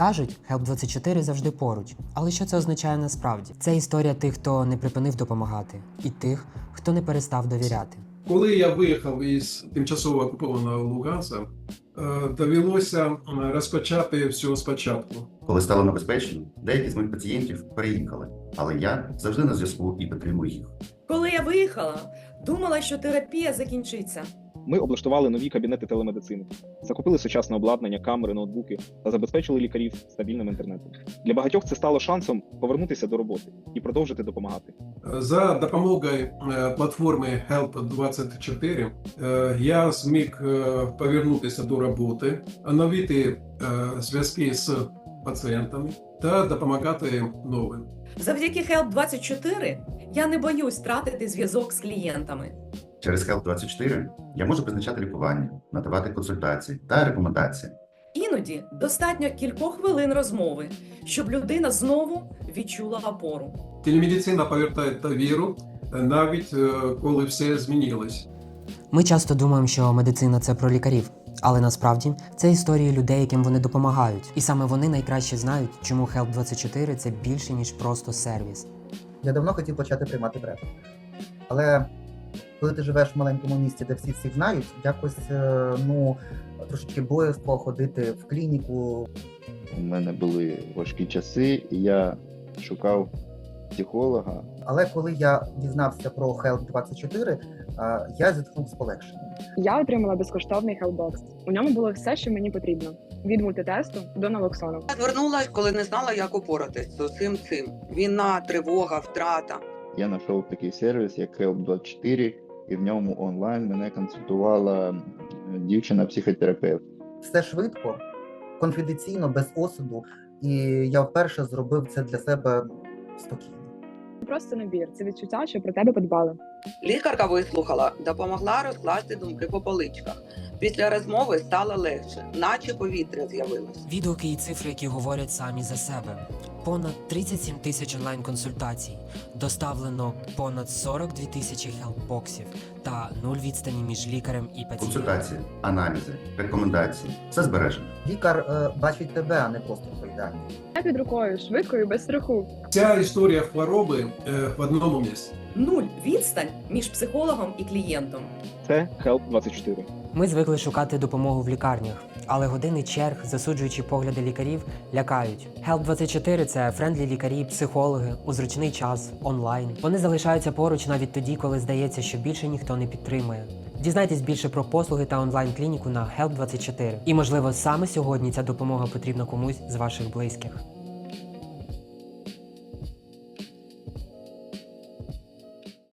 Кажуть, Help 24 завжди поруч. Але що це означає насправді? Це історія тих, хто не припинив допомагати, і тих, хто не перестав довіряти. Коли я виїхав із тимчасово окупованого Луганська, е, довелося е, розпочати все спочатку. Коли стало небезпечно, деякі з моїх пацієнтів переїхали, але я завжди на зв'язку і підтримую їх. Коли я виїхала, думала, що терапія закінчиться. Ми облаштували нові кабінети телемедицини, закупили сучасне обладнання, камери, ноутбуки та забезпечили лікарів стабільним інтернетом. Для багатьох це стало шансом повернутися до роботи і продовжити допомагати. За допомогою е, платформи Help24 е, я зміг е, повернутися до роботи, оновити зв'язки з пацієнтами та допомагати новим. Завдяки Help 24 я не боюсь втратити зв'язок з клієнтами. Через Health24 я можу призначати лікування, надавати консультації та рекомендації. Іноді достатньо кількох хвилин розмови, щоб людина знову відчула опору. Телемедицина повертає довіру, е, навіть е, коли все змінилось. Ми часто думаємо, що медицина це про лікарів, але насправді це історії людей, яким вони допомагають. І саме вони найкраще знають, чому Help 24 це більше ніж просто сервіс. Я давно хотів почати приймати ПрЕП. Але коли ти живеш в маленькому місті, де всі всіх знають, якось е, ну трошечки боязко ходити в клініку. У мене були важкі часи, і я шукав психолога. Але коли я дізнався про Health 24 е, я зітхнув з полегшенням. Я отримала безкоштовний хелбокс. У ньому було все, що мені потрібно: від мультитесту до налоксону. Я звернулась, коли не знала, як упоратись з усім цим. Війна, тривога, втрата. Я знайшов такий сервіс, як Help24, і в ньому онлайн мене консультувала дівчина-психотерапевт. Все швидко, конфіденційно, без осуду. І я вперше зробив це для себе спокійно. Це Просто набір. Це відчуття, що про тебе подбали. Лікарка вислухала, допомогла розкласти думки по поличках. Після розмови стало легше, наче повітря з'явилось. Відгуки і цифри, які говорять самі за себе. Понад 37 тисяч онлайн-консультацій, доставлено понад 42 тисячі хелпбоксів та нуль відстані між лікарем і пацієнтом. Консультації, аналізи, рекомендації все збережено. Лікар е, бачить тебе, а не просто твої дані. Я під рукою, швидко і без страху. Ця історія хвороби е, в одному місці. Нуль відстань між психологом і клієнтом. Це Help24. Ми звикли шукати допомогу в лікарнях, але години черг, засуджуючи погляди лікарів, лякають. Help 24 це френдлі лікарі, психологи у зручний час, онлайн. Вони залишаються поруч навіть тоді, коли здається, що більше ніхто не підтримує. Дізнайтесь більше про послуги та онлайн-клініку на Help 24 І можливо саме сьогодні ця допомога потрібна комусь з ваших близьких.